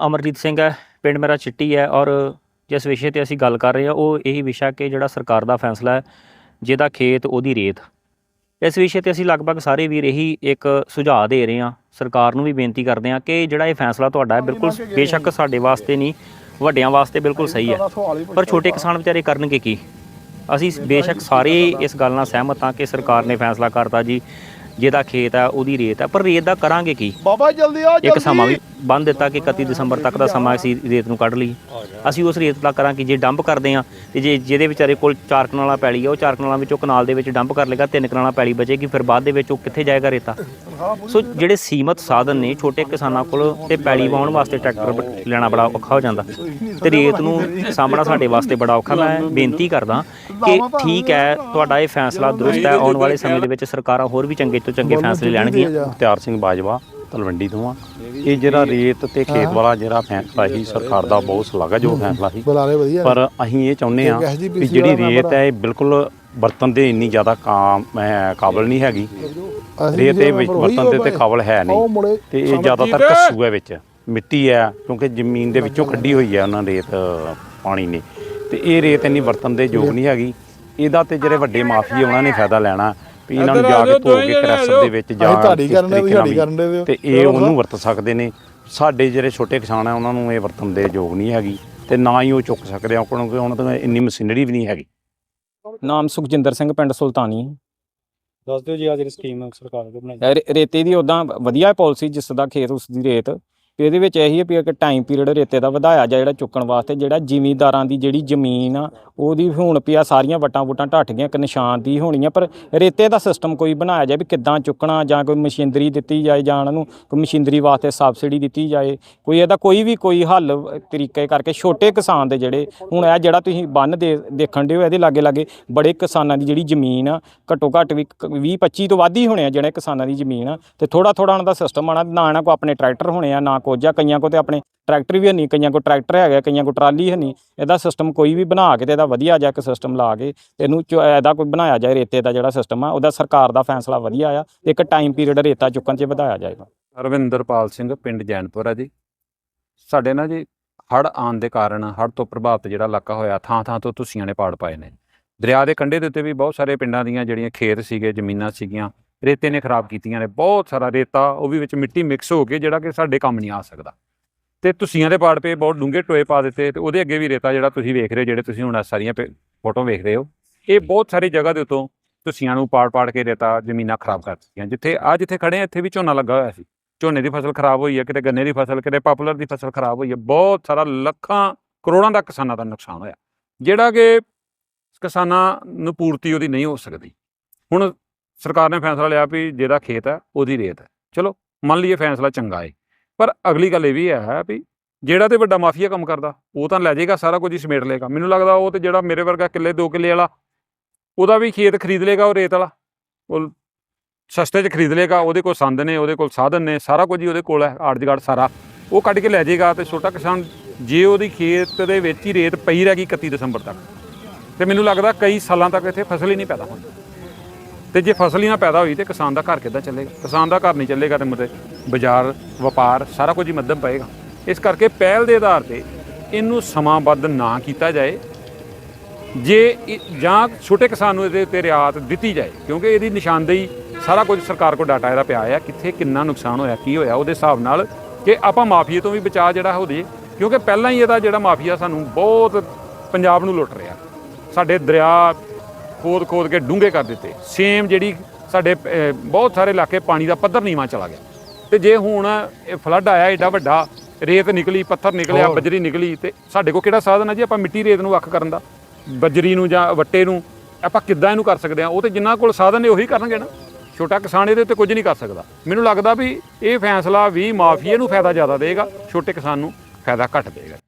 ਅਮਰਜੀਤ ਸਿੰਘ ਹੈ ਪਿੰਡ ਮੇਰਾ ਚਿੱਟੀ ਹੈ ਔਰ ਜਿਸ ਵਿਸ਼ੇ ਤੇ ਅਸੀਂ ਗੱਲ ਕਰ ਰਹੇ ਹਾਂ ਉਹ ਇਹੀ ਵਿਸ਼ਾ ਕਿ ਜਿਹੜਾ ਸਰਕਾਰ ਦਾ ਫੈਸਲਾ ਹੈ ਜਿਹਦਾ ਖੇਤ ਉਹਦੀ ਰੇਤ। ਇਸ ਵਿਸ਼ੇ ਤੇ ਅਸੀਂ ਲਗਭਗ ਸਾਰੇ ਵੀਰ ਇਹੀ ਇੱਕ ਸੁਝਾਅ ਦੇ ਰਹੇ ਹਾਂ ਸਰਕਾਰ ਨੂੰ ਵੀ ਬੇਨਤੀ ਕਰਦੇ ਹਾਂ ਕਿ ਜਿਹੜਾ ਇਹ ਫੈਸਲਾ ਤੁਹਾਡਾ ਹੈ ਬਿਲਕੁਲ ਬੇਸ਼ੱਕ ਸਾਡੇ ਵਾਸਤੇ ਨਹੀਂ ਵੱਡਿਆਂ ਵਾਸਤੇ ਬਿਲਕੁਲ ਸਹੀ ਹੈ। ਪਰ ਛੋਟੇ ਕਿਸਾਨ ਵਿਚਾਰੇ ਕਰਨਗੇ ਕੀ? ਅਸੀਂ ਬੇਸ਼ੱਕ ਸਾਰੇ ਇਸ ਗੱਲ ਨਾਲ ਸਹਿਮਤ ਹਾਂ ਕਿ ਸਰਕਾਰ ਨੇ ਫੈਸਲਾ ਕਰਤਾ ਜੀ। ਜਿਹਦਾ ਖੇਤ ਹੈ ਉਹਦੀ ਰੇਤ ਹੈ ਪਰ ਰੇਤ ਦਾ ਕਰਾਂਗੇ ਕੀ? ਬਾਬਾ ਜਲਦੀ ਆ ਇੱਕ ਸਮਾਂ ਵੀ ਬੰਨ ਦਿੱਤਾ ਕਿ 31 ਦਸੰਬਰ ਤੱਕ ਦਾ ਸਮਾਂ ਅਸੀਂ ਰੇਤ ਨੂੰ ਕੱਢ ਲਈ ਅਸੀਂ ਉਸ ਰੇਤ ਦਾ ਕਰਾਂਗੇ ਜੇ ਡੰਪ ਕਰਦੇ ਆ ਤੇ ਜੇ ਜਿਹਦੇ ਵਿਚਾਰੇ ਕੋਲ ਚਾਰ ਕਨਾਲਾਂ ਪੈਲੀ ਆ ਉਹ ਚਾਰ ਕਨਾਲਾਂ ਵਿੱਚੋਂ ਕਨਾਲ ਦੇ ਵਿੱਚ ਡੰਪ ਕਰ ਲੇਗਾ ਤਿੰਨ ਕਨਾਲਾਂ ਪੈਲੀ ਬਚੇਗੀ ਫਿਰ ਬਾਅਦ ਦੇ ਵਿੱਚ ਉਹ ਕਿੱਥੇ ਜਾਏਗਾ ਰੇਤਾ? ਸੋ ਜਿਹੜੇ ਸੀਮਤ ਸਾਧਨ ਨੇ ਛੋਟੇ ਕਿਸਾਨਾਂ ਕੋਲ ਤੇ ਪੈਲੀ ਵਾਉਣ ਵਾਸਤੇ ਟਰੈਕਟਰ ਲੈਣਾ ਬੜਾ ਔਖਾ ਹੋ ਜਾਂਦਾ। ਤੇ ਰੇਤ ਨੂੰ ਸਾਹਮਣਾ ਸਾਡੇ ਵਾਸਤੇ ਬੜਾ ਔਖਾ। ਮੈਂ ਬੇਨਤੀ ਕਰਦਾ ਕਿ ਠੀਕ ਹੈ ਤੁਹਾਡਾ ਇਹ ਫੈਸਲਾ ਦਰੁਸਤ ਹੈ ਆਉਣ ਵਾਲੇ ਸਮੇਂ ਦੇ ਵਿੱਚ ਸਰਕਾਰਾਂ ਹੋਰ ਵੀ ਚੰਗੇ ਤੋਂ ਚੰਗੇ ਫੈਸਲੇ ਲੈਣਗੀਆਂ। ਮੁਖਤਿਆਰ ਸਿੰਘ ਬਾਜਵਾ ਤਲਵੰਡੀ ਤੋਂ ਆ ਇਹ ਜਿਹੜਾ ਰੇਤ ਤੇ ਖੇਤ ਵਾਲਾ ਜਿਹੜਾ ਫੈਸਲਾ ਸੀ ਸਰਕਾਰ ਦਾ ਬਹੁਤ ਸ਼ਲਾਘਾਯੋਗ ਫੈਸਲਾ ਸੀ। ਪਰ ਅਸੀਂ ਇਹ ਚਾਹੁੰਦੇ ਆ ਕਿ ਜਿਹੜੀ ਰੇਤ ਹੈ ਇਹ ਬਿਲਕੁਲ ਵਰਤਨ ਦੇ ਇੰਨੀ ਜ਼ਿਆਦਾ ਕਾਮ ਕਾਬਲ ਨਹੀਂ ਹੈਗੀ। ਰੇਤ ਜਿਹੜਾ ਵਿੱਚ ਵਰਤਨ ਦੇ ਤੇ। ਕਾਬਲ ਹੈ ਨਹੀਂ। ਤੇ ਇਹ ਜ਼ਿਆਦਾਤਰ ਕੱਸੂ ਹੈ ਵਿੱਚ। ਮਿੱਟੀ ਹੈ ਕਿਉਂਕਿ ਜ਼ਮੀਨ ਦੇ ਵਿੱਚੋਂ ਕੱਢੀ ਹੋਈ ਹੈ ਉਹਨਾਂ ਰੇਤ ਪਾਣੀ ਨੇ। ਤੇ ਇਹ ਰੇਤ ਇੰਨੀ ਵਰਤਨ ਦੇ ਯੋਗ ਨਹੀਂ ਹੈਗੀ। ਇਹਦਾ ਤੇ ਜਿਹੜੇ ਵੱਡੇ ਮਾਫੀ ਉਹਨਾਂ ਨੇ ਫਾਇਦਾ ਲੈਣਾ। ਵੀ ਇਹਨਾਂ ਨੂੰ ਜਾ ਕੇ ਧੋ ਕੇ ਕ੍ਰੈਸ਼ਰ ਦੇ ਵਿੱਚ ਜਾਂ ਤੁਹਾਡੀ ਕਰਨ ਦੇ ਤੁਹਾਡੀ ਕਰਨ ਦੇ ਤੇ ਇਹ ਉਹਨੂੰ ਵਰਤ ਸਕਦੇ ਨੇ। ਸਾਡੇ ਜਿਹੜੇ ਛੋਟੇ ਕਿਸਾਨ ਆ ਉਹਨਾਂ ਨੂੰ ਇਹ ਵਰਤਨ ਦੇ ਯੋਗ ਨਹੀਂ ਹੈਗੀ ਤੇ ਨਾ ਹੀ ਉਹ ਚੁੱਕ ਸਕਦੇ ਆ ਕਿਉਂਕਿ ਉਹਨਾਂ ਤੋਂ ਇੰਨੀ ਮਸ਼ੀਨਰੀ ਵੀ ਨਹੀਂ ਹੈਗੀ। ਨਾਮ ਸੁਖਜਿੰਦਰ ਸਿੰਘ ਪਿੰਡ ਸੁਲਤਾਨੀ। ਦੱਸ ਦਿਓ ਜੀ ਆ ਜਿਹੜੀ ਸਕੀਮ ਸਰਕਾਰ ਨੇ ਬਣਾਈ। ਰੇਤੇ ਦੀ ਉਦਾਂ ਵਧੀਆ ਪਾਲਿਸੀ ਜਿਸ ਦਾ ਖੇਤ ਉਸ ਦੀ ਰੇਤ। ਵੀ ਇਹਦੇ ਵਿੱਚ ਇਹੀ ਹੈ ਵੀ ਇੱਕ ਟਾਈਮ ਪੀਰੀਅਡ ਰੇਤੇ ਦਾ ਵਧਾਇਆ ਜਾ ਜਿਹੜਾ ਚੁੱਕਣ ਵਾਸਤੇ, ਜਿਹੜਾ ਜ਼ਿਮੀਂਦਾਰਾਂ ਦੀ ਜਿਹੜੀ ਜ਼ਮੀਨ ਆ, ਉਹਦੀ ਹੁਣ ਪਿਆ ਸਾਰੀਆਂ ਵਟਾਂ ਵੁਟਾਂ ਢੱਟ ਗਈਆਂ, ਇੱਕ ਨਿਸ਼ਾਨ ਦੀ ਹੋਣੀ ਆ, ਪਰ ਰੇਤੇ ਦਾ ਸਿਸਟਮ ਕੋਈ ਬਣਾਇਆ ਜਾਏ ਵੀ ਕਿੱਦਾਂ ਚੁੱਕਣਾ ਜਾਂ ਕੋਈ ਮਸ਼ੀਨਰੀ ਦਿੱਤੀ ਜਾਏ ਜਾਂ ਉਹਨਾਂ ਨੂੰ ਕੋਈ ਮਸ਼ੀਨਰੀ ਵਾਸਤੇ ਸਬਸਿਡੀ ਦਿੱਤੀ ਜਾਏ, ਕੋਈ ਇਹਦਾ ਕੋਈ ਵੀ ਕੋਈ ਹੱਲ ਤਰੀਕੇ ਕਰਕੇ ਛੋਟੇ ਕਿਸਾਨ ਦੇ ਜਿਹੜੇ, ਹੁਣ ਇਹ ਜਿਹੜਾ ਤੁਸੀਂ ਬੰਨ ਦੇ, ਦੇਖਣ ਦਿਓ ਇਹਦੇ ਲਾਗੇ ਲਾਗੇ ਬੜੇ ਕਿਸਾਨਾਂ ਦੀ ਜਿਹੜੀ ਜ਼ਮੀਨ ਆ, ਘੱਟੋ ਘੱਟ ਵੀ 20 25 ਤੋਂ ਵੱਧ ਹੀ ਹੋਣੇ ਆ ਜਿਹੜੇ ਕਿਸਾਨਾਂ ਦੀ ਜ਼ਮੀਨ ਆ, ਤੇ ਥੋੜਾ ਥੋੜਾ ਉਹਨਾਂ ਦਾ ਸਿਸਟਮ ਆਣਾ ਨਾ ਇਹਨਾਂ ਕੋ ਆਪਣੇ ਟਰੈਕਟਰ ਹੋਣੇ ਆ, ਨਾ ਕੁਝ ਕਈਆਂ ਕੋ ਤੇ ਆਪਣੇ ਟਰੈਕਟਰ ਵੀ ਨਹੀਂ, ਕਈਆਂ ਕੋ ਟਰੈਕਟਰ ਹੈਗਾ ਕਈਆਂ ਕੋ ਟਰਾਲੀ ਹੈ ਨਹੀਂ। ਇਹਦਾ ਸਿਸਟਮ ਕੋਈ ਵੀ ਬਣਾ ਕੇ ਤੇ ਇਹਦਾ ਵਧੀਆ ਜਿਹਾ ਇੱਕ ਸਿਸਟਮ ਲਾ ਕੇ ਇਹਨੂੰ ਇਹਦਾ ਕੋਈ ਬਣਾਇਆ ਜਾਏ, ਰੇਤੇ ਦਾ ਜਿਹੜਾ ਸਿਸਟਮ ਆ, ਉਹਦਾ ਸਰਕਾਰ ਦਾ ਫੈਸਲਾ ਵਧੀਆ ਆ ਇੱਕ ਟਾਈਮ ਪੀਰੀਅਡ ਰੇਤਾ ਚੁੱਕਣ 'ਚ ਵਧਾਇਆ ਜਾਏਗਾ। ਰਵਿੰਦਰਪਾਲ ਸਿੰਘ, ਪਿੰਡ ਜੈਨਪੁਰ ਆ ਜੀ। ਸਾਡੇ ਨਾਲ ਜੀ ਹੜ ਆਉਣ ਦੇ ਕਾਰਨ ਹੜ ਤੋਂ ਪ੍ਰਭਾਵਿਤ ਜਿਹੜਾ ਇਲਾਕਾ ਹੋਇਆ ਥਾਂ ਥਾਂ ਤੋਂ ਤੁਸੀਆਂ ਨੇ ਪਾੜ ਪਾਏ ਨੇ। ਦਰਿਆ ਦੇ ਕੰਢੇ ਦੇ ਉੱਤੇ ਵੀ ਬਹੁਤ ਸਾਰੇ ਪਿੰਡਾਂ ਦੀਆਂ ਜਿਹੜੀਆਂ ਖੇਤ ਸੀਗੇ, ਜ਼ਮੀਨਾਂ ਸੀਗੀਆਂ ਰੇਤੇ ਨੇ ਖਰਾਬ ਕੀਤੀਆਂ ਨੇ ਬਹੁਤ ਸਾਰਾ ਰੇਤਾ ਉਹ ਵੀ ਵਿੱਚ ਮਿੱਟੀ ਮਿਕਸ ਹੋ ਕੇ ਜਿਹੜਾ ਕਿ ਸਾਡੇ ਕੰਮ ਨਹੀਂ ਆ ਸਕਦਾ। ਤੇ ਤੁਸੀਆਂ ਦੇ ਪਾੜ ਪਏ ਬਹੁਤ ਡੂੰਘੇ ਟੋਏ ਪਾ ਦਿੱਤੇ ਤੇ ਉਹਦੇ ਅੱਗੇ ਵੀ ਰੇਤਾ ਜਿਹੜਾ ਤੁਸੀਂ ਵੇਖ ਰਹੇ ਹੋ ਜਿਹੜੇ ਤੁਸੀਂ ਹੁਣ ਸਾਰੀਆਂ ਫੋਟੋ ਵੇਖ ਰਹੇ ਹੋ ਇਹ ਬਹੁਤ ਸਾਰੀ ਜਗ੍ਹਾ ਦੇ ਉੱਤੋਂ ਤੁਸੀਆਂ ਨੂੰ ਪਾੜ ਪਾੜ ਕੇ ਰੇਤਾ ਜ਼ਮੀਨਾਂ ਖਰਾਬ ਕਰ ਦਿੱਤੀਆਂ। ਜਿੱਥੇ ਆ ਜਿੱਥੇ ਖੜੇ ਆ ਇੱਥੇ ਵੀ ਝੋਨਾ ਲੱਗਾ ਹੋਇਆ ਸੀ। ਝੋਨੇ ਦੀ ਫਸਲ ਖਰਾਬ ਹੋਈ ਹੈ ਕਿਤੇ ਗੰਨੇ ਦੀ ਫਸਲ ਕਿਤੇ ਪਾਪੂਲਰ ਦੀ ਫਸਲ ਖਰਾਬ ਹੋਈ ਹੈ ਬਹੁਤ ਸਾਰਾ ਲੱਖਾਂ ਕਰੋੜਾਂ ਦਾ ਕਿਸਾਨਾਂ ਦਾ ਨੁਕਸਾਨ ਹੋਇਆ। ਜਿਹੜਾ ਕਿ ਕਿਸਾਨਾਂ ਨੂੰ ਪੂਰਤੀ ਉਹਦੀ ਨਹੀਂ ਹੋ ਸਕਦੀ। ਹੁਣ ਸਰਕਾਰ ਨੇ ਫੈਸਲਾ ਲਿਆ ਵੀ ਜਿਹੜਾ ਖੇਤ ਹੈ ਉਹਦੀ ਰੇਤ ਹੈ। ਚਲੋ, ਮੰਨ ਲਈਏ ਫੈਸਲਾ ਚੰਗਾ ਹੈ ਪਰ ਅਗਲੀ ਗੱਲ ਇਹ ਵੀ ਹੈ ਵੀ ਜਿਹੜਾ ਤੇ ਵੱਡਾ ਮਾਫੀਆ ਕੰਮ ਕਰਦਾ, ਉਹ ਤਾਂ ਲੈ ਜਾਏਗਾ, ਸਾਰਾ ਕੁਝ ਹੀ ਸਮੇਟ ਲਏਗਾ। ਮੈਨੂੰ ਲੱਗਦਾ ਉਹ ਤੇ ਜਿਹੜਾ ਮੇਰੇ ਵਰਗਾ ਕਿੱਲੇ 2 ਕਿੱਲੇ ਵਾਲਾ, ਉਹਦਾ ਵੀ ਖੇਤ ਖਰੀਦ ਲੇਗਾ ਉਹ ਰੇਤ ਵਾਲਾ। ਉਹ ਸਸਤੇ 'ਚ ਖਰੀਦ ਲੇਗਾ ਉਹਦੇ ਕੋਲ ਸੰਦ ਨੇ, ਉਹਦੇ ਕੋਲ ਸਾਧਨ ਨੇ, ਸਾਰਾ ਕੁਝ ਹੀ ਉਹਦੇ ਕੋਲ ਹੈ, ਆੜਜਗੜ ਸਾਰਾ। ਉਹ ਕੱਢ ਕੇ ਲੈ ਜਾਏਗਾ ਤੇ ਛੋਟਾ ਕਿਸਾਨ, ਜੇ ਉਹਦੀ ਖੇਤ ਦੇ ਵਿੱਚ ਹੀ ਰੇਤ ਪਈ ਰਹਿ ਗਈ 31 ਦਸੰਬਰ ਤੱਕ, ਤੇ ਮੈਨੂੰ ਲੱਗਦਾ ਕਈ ਸਾਲਾਂ ਤੱਕ ਇੱਥੇ ਫਸਲ ਹੀ ਨਹੀਂ ਪੈਦਾ ਹੁੰਦੀ। ਤੇ ਜੇ ਫਸਲ ਹੀ ਨਾ ਪੈਦਾ ਹੋਈ ਤੇ ਕਿਸਾਨ ਦਾ ਘਰ ਕਿੱਦਾਂ ਚੱਲੇਗਾ? ਕਿਸਾਨ ਦਾ ਘਰ ਨਹੀਂ ਚੱਲੇਗਾ ਤੇ ਮਤੇ ਬਾਜ਼ਾਰ, ਵਪਾਰ ਸਾਰਾ ਕੁਝ ਹੀ ਮੱਧਮ ਪਏਗਾ। ਇਸ ਕਰਕੇ ਪਹਿਲ ਦੇ ਆਧਾਰ ਤੇ ਇਹਨੂੰ ਸਮਾਂਬੱਧ ਨਾ ਕੀਤਾ ਜਾਏ। ਜੇ ਜਾਂ ਛੋਟੇ ਕਿਸਾਨ ਨੂੰ ਇਹਦੇ ਉੱਤੇ ਰਿਆਤ ਦਿੱਤੀ ਜਾਏ, ਕਿਉਂਕਿ ਇਹਦੀ ਨਿਸ਼ਾਨਦੇਹੀ ਸਾਰਾ ਕੁਝ ਸਰਕਾਰ ਕੋਲ ਡਾਟਾ ਇਹਦਾ ਪਿਆ ਆ, ਕਿੱਥੇ ਕਿੰਨਾ ਨੁਕਸਾਨ ਹੋਇਆ, ਕੀ ਹੋਇਆ, ਉਹਦੇ ਹਿਸਾਬ ਨਾਲ ਕਿ ਆਪਾਂ ਮਾਫੀਏ ਤੋਂ ਵੀ ਬਚਾ ਜਿਹੜਾ ਹੋ ਜੇ, ਕਿਉਂਕਿ ਪਹਿਲਾਂ ਹੀ ਇਹਦਾ ਜਿਹੜਾ ਮਾਫੀਆ ਸਾਨੂੰ ਬਹੁਤ ਪੰਜਾਬ ਨੂੰ ਲੁੱਟ ਰਿਹਾ। ਸਾਡੇ ਦਰਿਆ ਖੋਦ ਖੋਦ ਕੇ ਡੂੰਘੇ ਕਰ ਦਿੱਤੇ। ਸੇਮ ਜਿਹੜੀ ਸਾਡੇ ਬਹੁਤ ਸਾਰੇ ਇਲਾਕੇ ਪਾਣੀ ਦਾ ਪੱਧਰ ਨੀਵਾਂ ਚਲਾ ਗਿਆ। ਤੇ ਜੇ ਹੁਣ ਇਹ ਫਲੱਡ ਆਇਆ ਏਡਾ ਵੱਡਾ ਰੇਤ ਨਿਕਲੀ ਪੱਥਰ ਨਿਕਲਿਆ ਬਜਰੀ ਨਿਕਲੀ ਤੇ ਸਾਡੇ ਕੋਲ ਕਿਹੜਾ ਸਾਧਨ ਹੈ ਜੀ? ਆਪਾਂ ਮਿੱਟੀ ਰੇਤ ਨੂੰ ਵੱਖ ਕਰਨ ਦਾ। ਬਜਰੀ ਨੂੰ ਜਾਂ ਵੱਟੇ ਨੂੰ ਆਪਾਂ ਕਿੱਦਾਂ ਇਹਨੂੰ ਕਰ ਸਕਦੇ ਆ? ਉਹ ਤੇ ਜਿਨ੍ਹਾਂ ਕੋਲ ਸਾਧਨ ਨੇ ਉਹੀ ਕਰਨਗੇ ਨਾ। ਛੋਟਾ ਕਿਸਾਨ ਇਹਦੇ ਉੱਤੇ ਕੁਝ ਨਹੀਂ ਕਰ ਸਕਦਾ। ਮੈਨੂੰ ਲੱਗਦਾ ਵੀ ਇਹ ਫੈਸਲਾ ਵੀ ਮਾਫੀਏ ਨੂੰ ਫਾਇਦਾ ਜ਼ਿਆਦਾ ਦੇਗਾ ਛੋਟੇ ਕਿਸਾਨ ਨੂੰ ਫਾਇਦਾ ਘੱਟ ਦੇਗਾ।